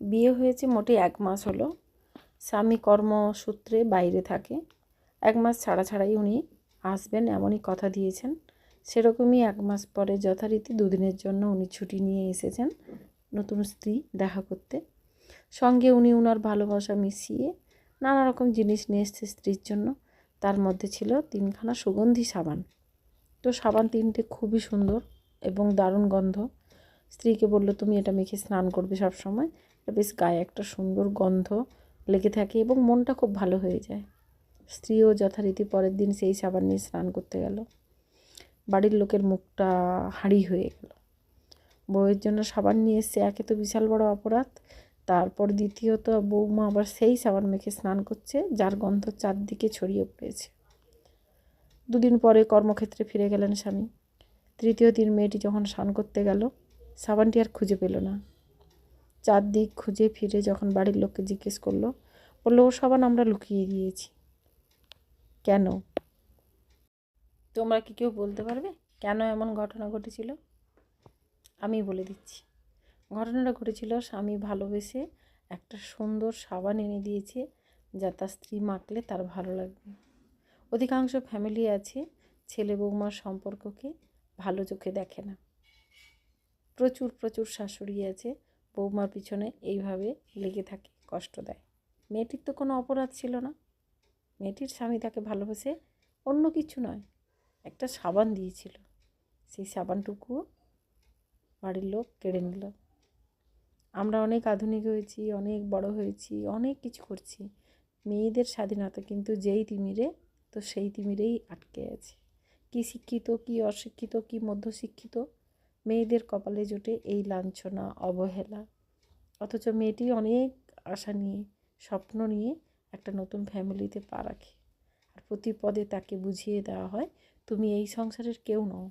বিয়ে হয়েছে মোটে এক মাস হলো। স্বামী কর্মসূত্রে বাইরে থাকে। এক মাস ছাড়া ছাড়াই উনি আসবেন, এমনই কথা দিয়েছেন। সেরকমই এক মাস পরে যথারীতি দুদিনের জন্য উনি ছুটি নিয়ে এসেছেন নতুন স্ত্রী দেখা করতে। সঙ্গে উনি উনার ভালোবাসা মিশিয়ে নানা রকম জিনিস নিয়ে এসছে স্ত্রীর জন্য। তার মধ্যে ছিল তিনখানা সুগন্ধি সাবান। তো সাবান তিনটে খুবই সুন্দর এবং দারুণ গন্ধ। স্ত্রীকে বলল, তুমি এটা মেখে স্নান করবে সব সময় বেশ গায়ে একটা সুন্দর গন্ধ লেগে থাকে এবং মনটা খুব ভালো হয়ে যায়। স্ত্রীও যথারীতি পরের দিন সেই সাবান নিয়ে স্নান করতে গেল। বাড়ির লোকের মুখটা হাঁড়ি হয়ে গেল। বউয়ের জন্য সাবান নিয়ে এসছে, একে তো বিশাল বড় অপরাধ। তারপর দ্বিতীয়ত বৌমা আবার সেই সাবান মেখে স্নান করছে, যার গন্ধ চারদিকে ছড়িয়ে পড়েছে। দুদিন পরে কর্মক্ষেত্রে ফিরে গেলেন স্বামী। তৃতীয় দিন মেয়েটি যখন স্নান করতে গেল, সাবানটি আর খুঁজে পেল না। চারদিক খুঁজে ফিরে যখন বাড়ির লোককে জিজ্ঞেস করল, বলল, ও সাবান আমরা লুকিয়ে দিয়েছি। কেন? তোমরা কি কেউ বলতে পারবে কেন এমন ঘটনা ঘটেছিল? আমি বলে দিচ্ছি। ঘটনাটা ঘটেছিল স্বামী ভালোবেসে একটা সুন্দর সাবান এনে দিয়েছে, যা তার স্ত্রী মাখলে তার ভালো লাগবে। অধিকাংশ ফ্যামিলি আছে, ছেলে বৌমার সম্পর্ককে ভালো চোখে দেখে না। প্রচুর প্রচুর শাশুড়ি আছে বৌমার পিছনে এইভাবে লেগে থাকে, কষ্ট দেয়। মেয়েটির তো কোনো অপরাধ ছিল না। মেয়েটির স্বামী তাকে ভালোবেসে অন্য কিছু নয়, একটা সাবান দিয়েছিল। সেই সাবানটুকুও বাড়ির লোক কেড়ে নিল। আমরা অনেক আধুনিক হয়েছি, অনেক বড় হয়েছি, অনেক কিছু করছি। মেয়েদের স্বাধীনতা কিন্তু যেই তিমিরে, তো সেই তিমিরেই আটকে আছে। কি শিক্ষিত, কি অশিক্ষিত, কি মধ্যশিক্ষিত মেয়েদের কপালে জুটে এই লাঞ্ছনা, অবহেলা। অথচ মেয়েটি অনেক আশা নিয়ে, স্বপ্ন নিয়ে একটা নতুন ফ্যামিলিতে পা রাখে। আর প্রতি পদে তাকে বুঝিয়ে দেওয়া হয়, তুমি এই সংসারের কেউ নও।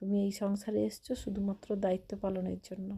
তুমি এই সংসারে এসছো শুধুমাত্র দায়িত্ব পালনের জন্য।